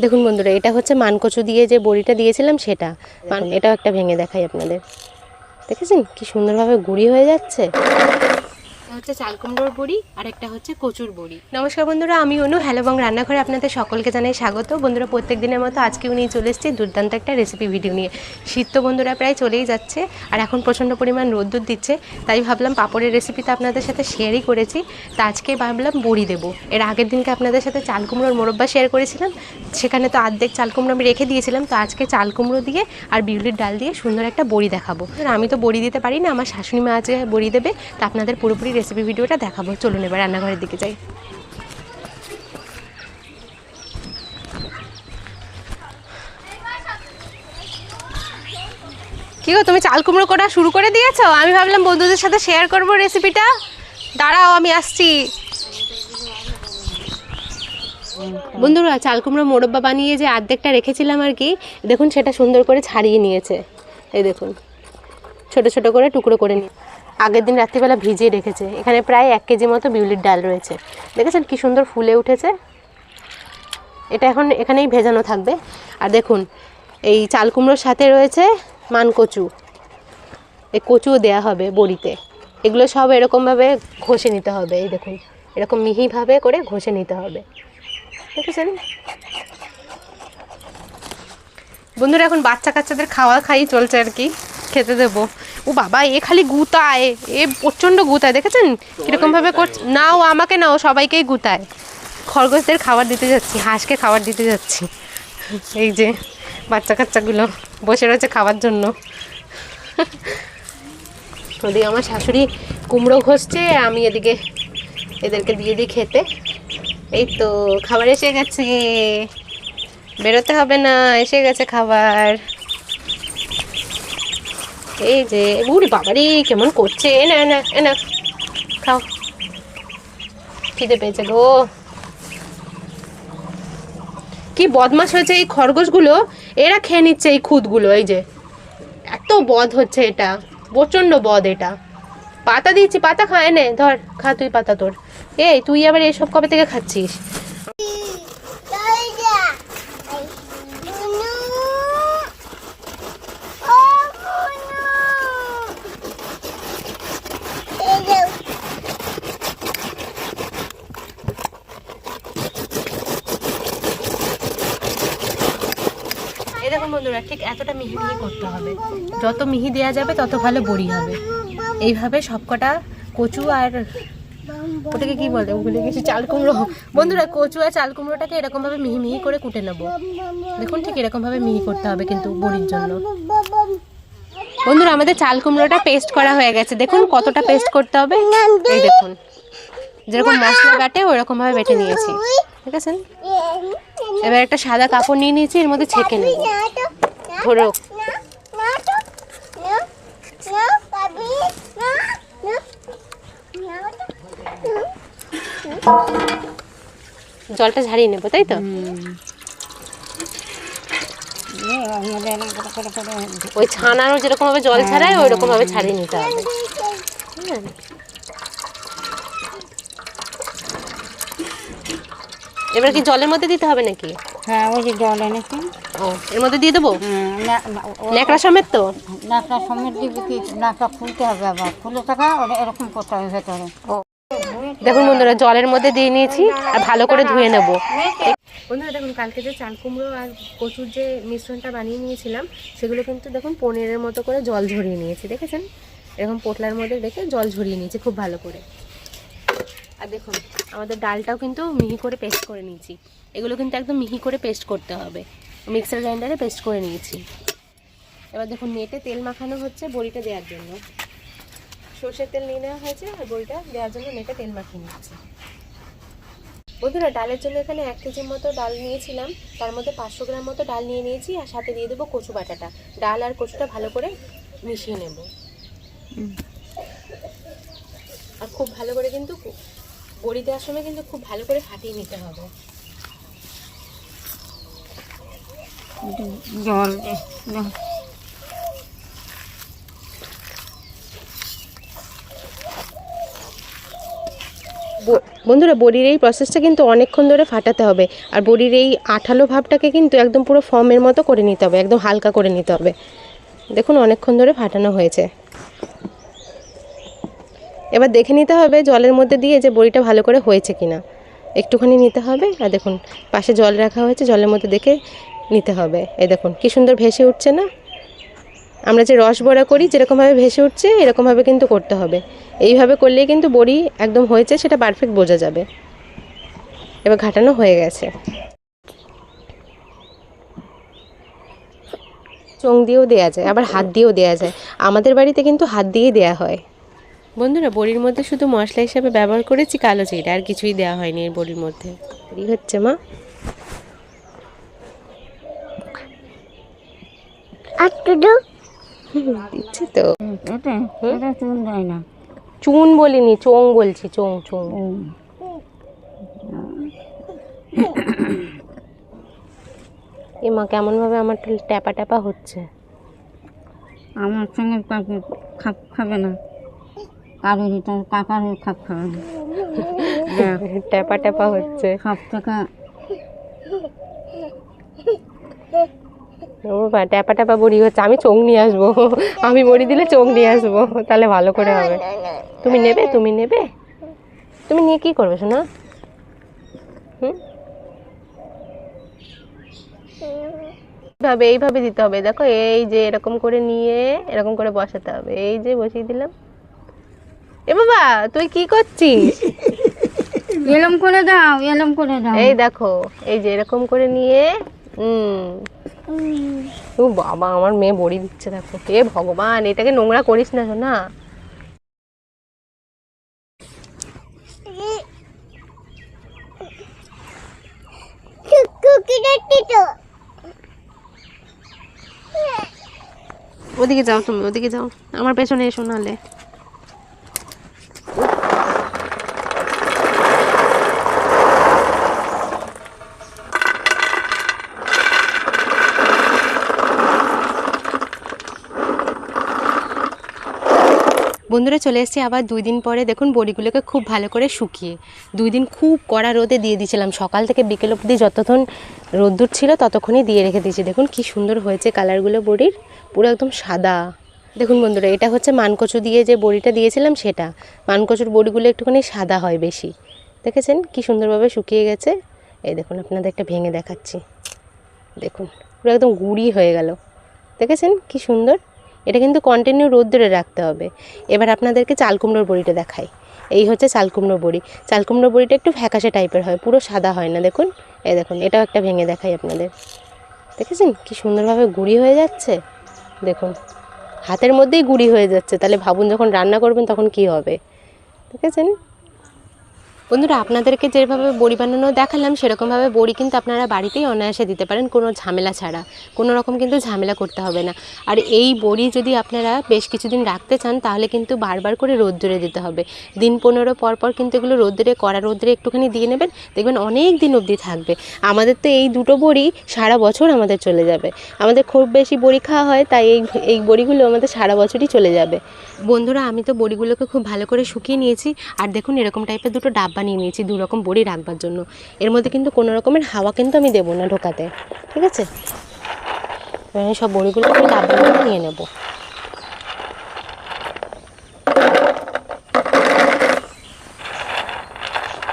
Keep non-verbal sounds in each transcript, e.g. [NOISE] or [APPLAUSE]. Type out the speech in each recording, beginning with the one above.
দেখুন বন্ধুরা এটা হচ্ছে মানকচু দিয়ে যে বড়িটা দিয়েছিলাম সেটা। মান এটাও একটা ভেঙে দেখাই আপনাদের। দেখেছেন? কি সুন্দরভাবে গুঁড়ি হয়ে যাচ্ছে। হচ্ছে চাল কুমড়োর বড়ি, আর একটা হচ্ছে কচুর বড়ি। নমস্কার বন্ধুরা, আমি অনু। হ্যালো এবং রান্নাঘরে আপনাদের সকলকে জানাই স্বাগত। বন্ধুরা প্রত্যেক দিনের মতো আজকেও নিয়ে চলে এসেছি দুর্দান্ত একটা রেসিপি ভিডিও নিয়ে। শীত তো বন্ধুরা প্রায় চলেই যাচ্ছে, আর এখন প্রচণ্ড পরিমাণ রোদ্দুর দিচ্ছে, তাই ভাবলাম পাপড়ের রেসিপিটা আপনাদের সাথে শেয়ারই করেছি। তা আজকে ভাবলাম বড়ি দেবো। এর আগের দিনকে আপনাদের সাথে চাল কুমড়োর মোরব্বা শেয়ার করেছিলাম, সেখানে তো আর্ধেক চাল কুমড়ো আমি রেখে দিয়েছিলাম, তো আজকে চাল কুমড়ো দিয়ে আর বিউলির ডাল দিয়ে সুন্দর একটা বড়ি দেখাবো। আমি তো বড়ি দিতে পারি না, আমার শাশুড়ি মা আজকে বড়ি দেবে, তা আপনাদের পুরোপুরি রেসিপি ভিডিওটা দেখাবো। চলুন এবার রান্নাঘরের দিকে যাই। কি গো, তুমি চাল কুমড়ো করা শুরু করে দিয়েছ? আমি ভাবলাম বন্ধুদের সাথে শেয়ার করব রেসিপিটা দাঁড়াও, আমি আসছি। বন্ধুরা, চাল কুমড়ো মোরব্বা বানিয়ে যে আর্ধেকটা রেখেছিলাম আর কি, দেখুন সেটা সুন্দর করে ছাড়িয়ে নিয়েছে। এই দেখুন, ছোট ছোট করে টুকরো করে নিয়ে আগের দিন রাত্রিবেলা ভিজিয়ে রেখেছে। এখানে প্রায় এক কেজি মতো বিউলির ডাল রয়েছে। দেখেছেন কি সুন্দর ফুলে উঠেছে? এটা এখন এখানেই ভেজানো থাকবে। আর দেখুন, এই চাল কুমড়োর সাথে রয়েছে মানকচু। এই কচুও দেয়া হবে বড়িতে। এগুলো সব এরকমভাবে ঘষে নিতে হবে। এই দেখুন, এরকম মিহিভাবে করে ঘষে নিতে হবে। দেখেছেন? বন্ধুরা, এখন বাচ্চা কাচ্চাদের খাওয়া খাই চলছে আর কি। খেতে দেবো। ও বাবা, এ খালি গুতায়। এ প্রচণ্ড গুতায়, দেখেছেন? কীরকমভাবে করছে? না, ও আমাকে না, ও সবাইকেই গুতায়। খরগোশদের খাবার দিতে যাচ্ছি, হাঁসকে খাবার দিতে যাচ্ছি। এই যে, বাচ্চা কাচ্চাগুলো বসে রয়েছে খাওয়ার জন্য। ওদিকে আমার শাশুড়ি কুমড়ো ঘষছে, আমি এদিকে এদেরকে দিয়ে দিই খেতে। এই তো, খাবার এসে গেছে। বেরোতে হবে না, এসে গেছে খাবার। এই যে উড়ি বাবারি, কেমন করছে? এ না এ না এ না, খাও। খিদে পেয়েছে গো। কি বদমাশ হয়েছে এই খরগোশগুলো? এরা খেয়ে নিচ্ছে এই খুদগুলো, এই যে। এত বদ হচ্ছে এটা, প্রচণ্ড বদ এটা। পাতা দিচ্ছি, পাতা খায় নে ধর, খা তুই পাতা তোর। এই, তুই আবার এসব কবে থেকে খাচ্ছিস এই দেখুন বন্ধুরা ঠিক এতটা মিহি মিহি করতে হবে। যত মিহি দেওয়া যাবে, তত ভালো বড়ি হবে। এইভাবে সবকটা কচু আর ওটাকে কি বলে? ভুলে গেছি, চাল কুমড়ো। বন্ধুরা, কচু আর চাল কুমড়োটাকে এরকম ভাবে মিহি মিহি করে কুটে নেব। দেখুন, ঠিক এরকম ভাবে মিহি করতে হবে কিন্তু বড়ির জন্য। বন্ধুরা, আমাদের চাল কুমড়োটা পেস্ট করা হয়ে গেছে। দেখুন, কতটা পেস্ট করতে হবে। এই দেখুন, যেরকম মশলা বাটে ওরকম ভাবে বেটে নিয়েছি। ঠিক আছে? এবার একটা সাদা কাপড় নিয়ে নিয়েছি, এর মধ্যে ছেঁকে নেব। জলটা ঝারিয়ে নেব, তাই তো? ওই ছানারও যেরকম ভাবে জল ছাড়ায় ওই রকম ভাবে ছাড়িয়ে নিতে হবে। এবার কি জলের মধ্যে দিতে হবে নাকি? হ্যাঁ ওই যে জল এনেছি। ও এর মধ্যে দিয়ে দেবো? ন্যাকড়া সমেত তো? নাকটা সমেত দিবি কি নাকটা খুলতে হবে আবার? খুলে থাকা এরকম করতে হবে ভেতরে। দেখুন বন্ধুরা জলের মধ্যে দিয়ে নিয়েছি আর ভালো করে ধুয়ে নেব। বন্ধুরা দেখুন কালকে যে চাল কুমড়ো আর কচুর যে মিশ্রণটা বানিয়ে নিয়েছিলাম সেগুলো কিন্তু দেখুন পনিরের মতো করে জল ঝরিয়ে নিয়েছি দেখেছেন? এরকম পোটলার মধ্যে রেখে জল ঝরিয়ে নিয়েছি খুব ভালো করে। আর দেখুন আমাদের ডালটাও কিন্তু মিহি করে পেস্ট করে নিয়েছি। এগুলো কিন্তু একদম মিহি করে পেস্ট করতে হবে। মিক্সার গ্রাইন্ডারে পেস্ট করে নিয়েছি। এবার দেখুন, নেটে তেল মাখানো হচ্ছে বড়িটা দেওয়ার জন্য। সর্ষের তেল নিয়ে নেওয়া হয়েছে আর বড়িটা দেওয়ার জন্য নেটে তেল মাখিয়ে নিচ্ছি। বন্ধুরা, ডালের জন্য এখানে এক কেজির মতো ডাল নিয়েছিলাম। তার মধ্যে পাঁচশো গ্রাম মতো ডাল নিয়ে নিয়েছি আর সাথে দিয়ে দেবো কচু বাটাটা। ডাল আর কচুটা ভালো করে মিশিয়ে নেব। আর খুব ভালো করে কিন্তু বড়ি দেওয়ার সময় কিন্তু খুব ভালো করে ফাটিয়ে নিতে হবে। জল বন্ধুরা, বড়ির এই প্রসেসটা কিন্তু অনেকক্ষণ ধরে ফাটাতে হবে। আর বড়ির এই আঠালো ভাবটাকে কিন্তু একদম পুরো ফর্মের মতো করে নিতে হবে, একদম হালকা করে নিতে হবে। দেখুন, অনেকক্ষণ ধরে ফাটানো হয়েছে। এবার দেখে নিতে হবে জলের মধ্যে দিয়ে যে বড়িটা ভালো করে হয়েছে কিনা। একটুখানি নিতে হবে, আর দেখুন, পাশে জল রাখা হয়েছে, জলের মধ্যে দেখে নিতে হবে। এই দেখুন কি সুন্দর ভেসে উঠছে না? আমরা যে রস বড়া করি যেরকমভাবে ভেসে উঠছে এরকমভাবে কিন্তু করতে হবে। এইভাবে করলেই কিন্তু বড়ি একদম হয়েছে সেটা পারফেক্ট বোঝা যাবে। এবার ঘাটানো হয়ে গেছে। চোং দিয়েও দেওয়া যায় আবার হাত দিয়েও দেওয়া যায়। আমাদের বাড়িতে কিন্তু হাত দিয়েই দেওয়া হয়। বন্ধুরা বড়ির মধ্যে শুধু মশলা হিসাবে ব্যবহার করেছি কালো জিরা আর কিছুই দেওয়া হয়নি এই বড়ির মধ্যে। বড়ি হচ্ছে মা। দিচ্ছে তো। এটা এটা চুন দেয় না। চুন বলিনি চোং বলছি চোং চোং। ও এ মা কেমনভাবে আমার ট্যাপা ট্যাপা হচ্ছে? আমার সঙ্গে কাকু খাপ খাবে না। কারোরই তো কাকারও খাপ খাবে না। [LAUGHS] ট্যাপা ট্যাপা হচ্ছে। সব থেকে ও বাবা ট্যাপা ট্যাপা বড়ি হচ্ছে আমি চোখ নিয়ে আসব। [LAUGHS] আমি বড়ি দিলে চোখ নিয়ে আসব তাহলে ভালো করে হবে। তুমি নেবে তুমি নেবে? তুমি নিয়ে কি করবে শোনা হুম? এইভাবে এইভাবে দিতে হবে। দেখো এই যে এরকম করে নিয়ে এরকম করে বসাতে হবে। এই যে বসিয়ে দিলাম। এ বাবা তুই কি করছিস? এলম করে দাও এলম করে দাও। এই দেখো এই যে এরকম করে নিয়ে হুম ও বাবা, আমার মেয়ে বড়ি দিচ্ছে, দেখো। হে ভগবান, এটাকে নোংরা করিস না না ওদিকে যাও তুমি, ওদিকে যাও। আমার পেছনে এসো নালে বন্ধুরা চলে এসেছি আবার দুই দিন পরে দেখুন বড়িগুলোকে খুব ভালো করে শুকিয়ে। দুই দিন খুব কড়া রোদে দিয়ে দিয়েছিলাম। সকাল থেকে বিকেল অবধি যতক্ষণ রোদ্দুর ছিল ততক্ষণই দিয়ে রেখে দিয়েছি। দেখুন কি সুন্দর হয়েছে কালারগুলো বড়ির। পুরো একদম সাদা। দেখুন বন্ধুরা, এটা হচ্ছে মানকচু দিয়ে যে বড়িটা দিয়েছিলাম সেটা। মানকচুর বড়িগুলো একটুখানি সাদা হয় বেশি। দেখেছেন? কি সুন্দরভাবে শুকিয়ে গেছে। এই দেখুন আপনাদের একটা ভেঙে দেখাচ্ছি। দেখুন, পুরো একদম গুঁড়ি হয়ে গেল। দেখেছেন? কি সুন্দর। এটা কিন্তু কন্টিনিউ রোদ্দুরে রাখতে হবে। এবার আপনাদেরকে চাল কুমড়োর বড়িটা দেখাই। এই হচ্ছে চালকুমড়ো বড়ি। চালকুমড়ো বড়িটা একটু ফ্যাকাশে টাইপের হয়, পুরো সাদা হয় না, দেখুন। এই দেখুন, এটাও একটা ভেঙে দেখাই আপনাদের। দেখেছেন? কি সুন্দরভাবে গুঁড়ি হয়ে যাচ্ছে। দেখুন, হাতের মধ্যেই গুঁড়ি হয়ে যাচ্ছে। তাহলে ভাবুন, যখন রান্না করবেন তখন কি হবে? দেখেছেন? বন্ধুরা, আপনাদেরকে যেভাবে বড়ি বানানো দেখালাম, সেরকমভাবে বড়ি কিন্তু আপনারা বাড়িতেই অনায়াসে দিতে পারেন, কোনো ঝামেলা ছাড়া। কোনো রকম কিন্তু ঝামেলা করতে হবে না। আর এই বড়ি যদি আপনারা বেশ কিছুদিন রাখতে চান, তাহলে কিন্তু বারবার করে রোদ্দুরে দিতে হবে। দিন পনেরো পর পর কিন্তু এগুলো রোদ্দুরে, কড়া রোদ্দুরে একটুখানি দিয়ে নেবেন, দেখবেন অনেক দিন অবধি থাকবে। আমাদের তো এই দুটো বড়ি সারা বছর আমাদের চলে যাবে। আমাদের খুব বেশি বড়ি খাওয়া হয়, তাই এই এই বড়িগুলো আমাদের সারা বছরই চলে যাবে। বন্ধুরা, আমি তো বড়িগুলোকে খুব ভালো করে শুকিয়ে নিয়েছি। আর দেখুন, এরকম টাইপের দুটো ডাব্বা নিয়ে নিয়েছি, দু রকম বড়ি রাখবার জন্য। এর মধ্যে কিন্তু কোনো রকমের হাওয়া কিন্তু আমি দেবো না ঢোকাতে, ঠিক আছে? এবার সব বড়িগুলো আমি মধ্যে নিয়ে নেব।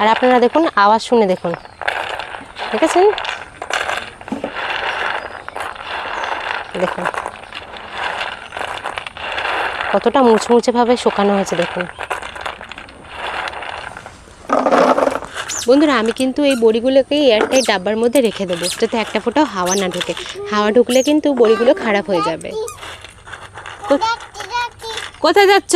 আর আপনারা দেখুন, আওয়াজ শুনে দেখুন দেখেছেন দেখুন। কতটা মুচমুচে ভাবে শুকানো হয়েছে, দেখুন। বন্ধুরা আমি কিন্তু এই বড়িগুলোকে এয়ারটাইট ডাব্বার মধ্যে রেখে দেবো যাতে একটা ফোটাও হাওয়া না ঢুকে হাওয়া ঢুকলে কিন্তু বড়িগুলো খারাপ হয়ে যাবে কোথায় যাচ্ছ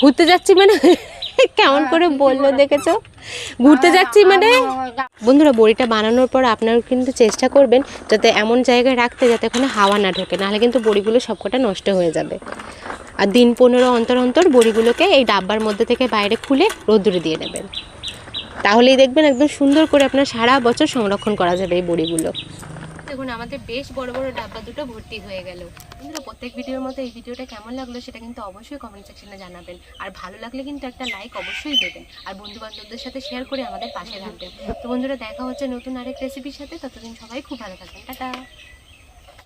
ঘুরতে যাচ্ছি মানে কেমন করে বলল দেখেছ? ঘুরতে যাচ্ছি মানে? বন্ধুরা বড়িটা বানানোর পর আপনারা কিন্তু চেষ্টা করবেন যাতে এমন জায়গায় রাখতে যাতে ওখানে হাওয়া না ঢোকে নাহলে কিন্তু বড়িগুলো সবকটা নষ্ট হয়ে যাবে। আর দিন পনেরো অন্তর অন্তর বড়িগুলোকে এই ডাব্বার মধ্যে থেকে বাইরে খুলে রোদ্দুরে দিয়ে নেবেন। তাহলেই দেখবেন একদম সুন্দর করে আপনার সারা বছর সংরক্ষণ করা যাবে এই বড়িগুলো। দেখুন, আমাদের বেশ বড় বড় ডাব্বা দুটো ভর্তি হয়ে গেল। বন্ধুরা, প্রত্যেক ভিডিওর মতো এই ভিডিওটা কেমন লাগল সেটা কিন্তু অবশ্যই কমেন্ট সেকশনে জানাবেন। আর ভালো লাগলে কিন্তু একটা লাইক অবশ্যই দেবেন। আর বন্ধু বান্ধবদের সাথে শেয়ার করে আমাদের পাশে থাকবেন। তো বন্ধুরা, দেখা হচ্ছে নতুন আরেক রেসিপির সাথে। ততদিন সবাই খুব ভালো থাকবেন টাটা!